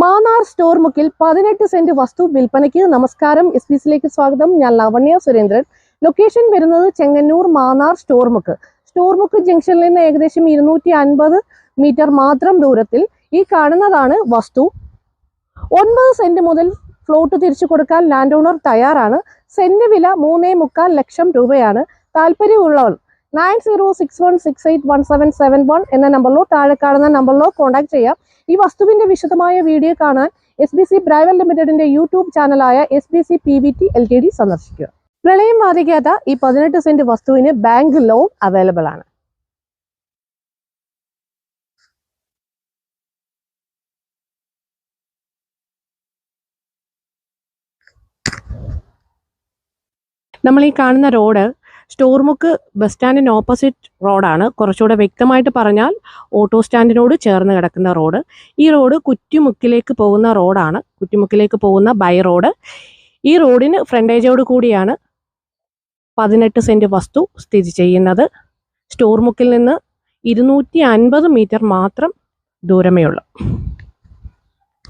Mannar store മുക്കിൽ പതിനെട്ട് saint വസ്തു വിൽപ്പനയ്ക്ക് നമസ്കാരം. എസ് പി സിയിലേക്ക് സ്വാഗതം. ഞാൻ ലവണ്യ സുരേന്ദ്രൻ. ലൊക്കേഷൻ വരുന്നത് ചെങ്ങന്നൂർ മാന്നാർ സ്റ്റോർ മുക്ക്. സ്റ്റോർ മുക്ക് ജംഗ്ഷനിൽ നിന്ന് ഏകദേശം ഇരുന്നൂറ്റി അൻപത് മീറ്റർ മാത്രം ദൂരത്തിൽ ഈ കാണുന്നതാണ് വസ്തു. ഒൻപത് സെന്റ് മുതൽ ഫ്ലോട്ട് തിരിച്ചു കൊടുക്കാൻ ലാൻഡ് ഓണർ തയ്യാറാണ്. സെന്റ് വില മൂന്നേ മുക്കാൽ ലക്ഷം രൂപയാണ്. താല്പര്യമുള്ളവർ nine zero six one six eight one seven seven one എന്ന നമ്പറിലോ താഴെ കാണുന്ന നമ്പറിലോ കോൺടാക്ട് ചെയ്യാം. ഈ വസ്തുവിന്റെ വിശദമായ വീഡിയോ കാണാൻ എസ് ബി സി ബ്രൈവൽ ലിമിറ്റഡിന്റെ YouTube ചാനലായ S B C P V T L T D സന്ദർശിക്കുക. പ്രളയം ബാധിക്കാത്ത ഈ പതിനെട്ട് സെന്റ് വസ്തുവിന് ബാങ്ക് ലോൺ അവൈലബിൾ ആണ്. നമ്മൾ ഈ കാണുന്ന റോഡ് സ്റ്റോർമുക്ക് ബസ് സ്റ്റാൻഡിന് ഓപ്പോസിറ്റ് റോഡാണ്. കുറച്ചുകൂടെ വ്യക്തമായിട്ട് പറഞ്ഞാൽ ഓട്ടോ സ്റ്റാൻഡിനോട് ചേർന്ന് കിടക്കുന്ന റോഡ്. ഈ റോഡ് കുറ്റിമുക്കിലേക്ക് പോകുന്ന റോഡാണ്. കുറ്റിമുക്കിലേക്ക് പോകുന്ന ബൈ റോഡ്. ഈ റോഡിന് ഫ്രണ്ടേജോട് കൂടിയാണ് പതിനെട്ട് സെന്റ് വസ്തു സ്ഥിതി ചെയ്യുന്നത്. സ്റ്റോർമുക്കിൽ നിന്ന് ഇരുന്നൂറ്റി അൻപത് മീറ്റർ മാത്രം ദൂരമേ ഉള്ളൂ.